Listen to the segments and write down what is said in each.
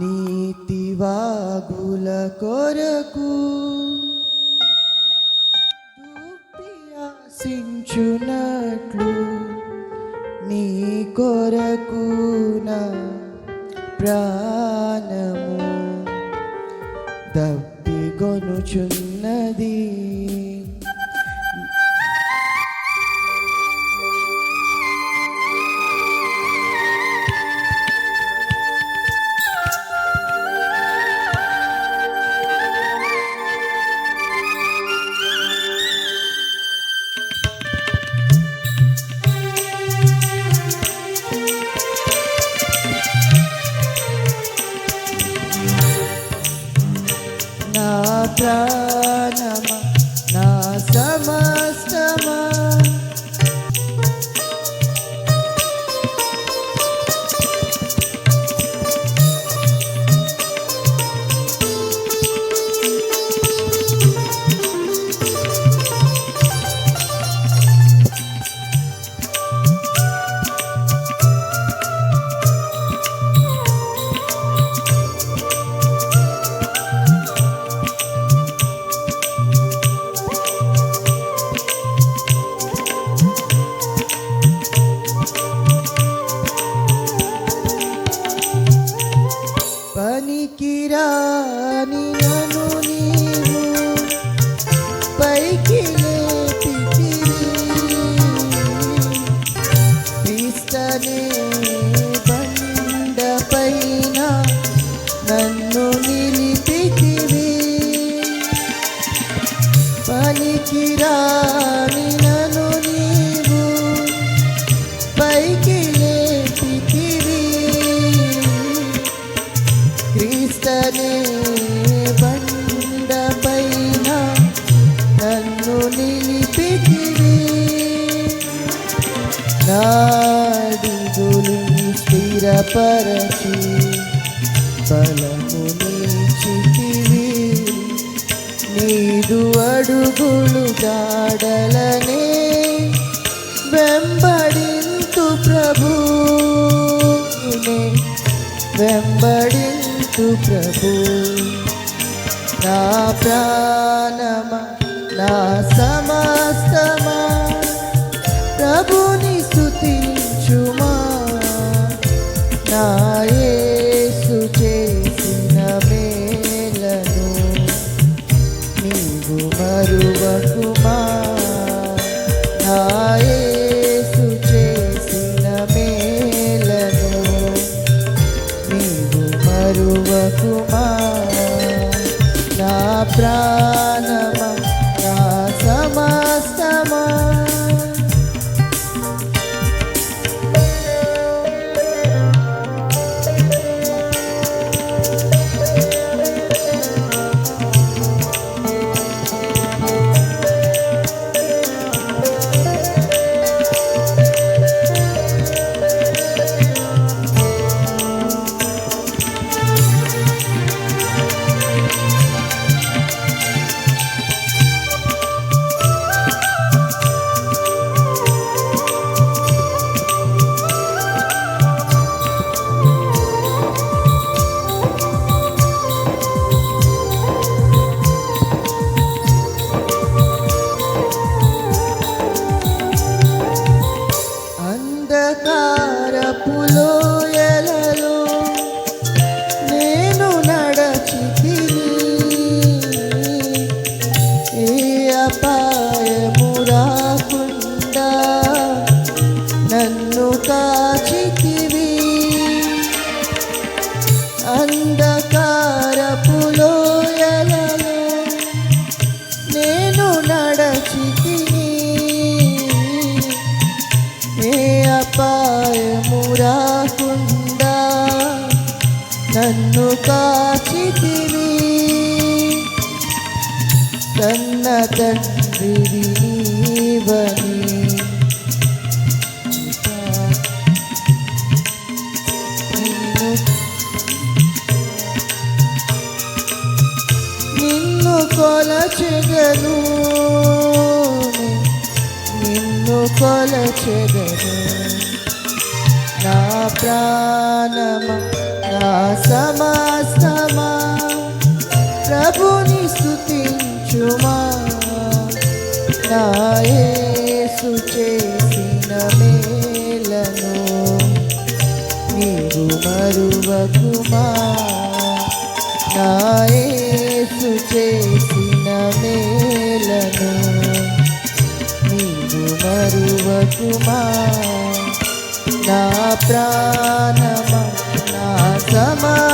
నీతివాగుల కొరకు సించునట్లు నీ కొరకు నా ప్రాణము దప్పిగొనుచున్నది. నా పనికిరాని నన్ను నీవు క్రీస్తనే బండపైన నన్ను నిలిపితివి. నాడిగులు స్థిరపరచి బలము నీచితివి నీదు అడుగులు జాడలనే వెంబడింతు వెంబడింతు ప్రభు. నా ప్రాణమా నా సమస్తమా. ప్రభుని స్థుతించుమా నా యేసు చేసిన మే మరువకుమా నా ప్రాణమా అంధకారపు నేను నడచితిని ఏ అపాయము రాకుండా నన్ను కాచితివి. తన్న తండ్రి నీవని నిన్ను కొలచెదను. నిన్ను కొలచెదను. నా ప్రాణమా నా సమస్తమా. ప్రభుని స్థుతించుమా నా యేసు చేసిన మేలను నీవు మరువకుమా. నా మరువకుమా నా ప్రాణమా నా సమస్తమా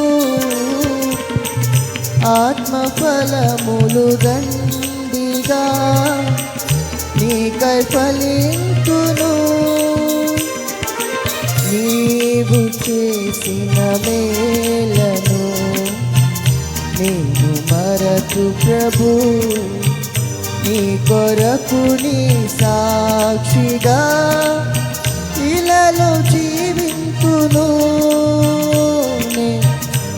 ఆత్మఫలములు దండిగా నీకై ఫలింతును నీవు చేసిన మేలను నేను మరచు ప్రభు. నీ కొరకు నీ సాక్షిగా ఇలాలో జీవింతును.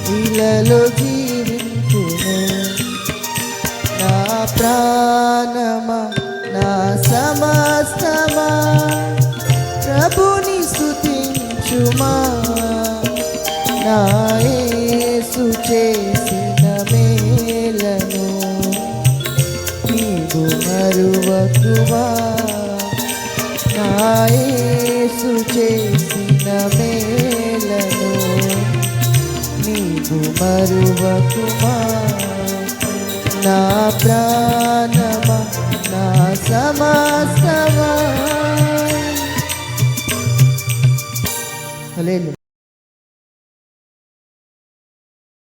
ఇలాలో జీ ప్రాణమా? నా సమస్తమా? ప్రభుని స్తుతించుమా? నా యేసు చేసిన మేలను నీవు మరువకువా? నా యేసు చేసిన మేలను నీవు మరువకుమా నా ప్రాణమా నా సమస్తమా.